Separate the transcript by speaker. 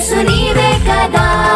Speaker 1: యేసు నీవే కదా.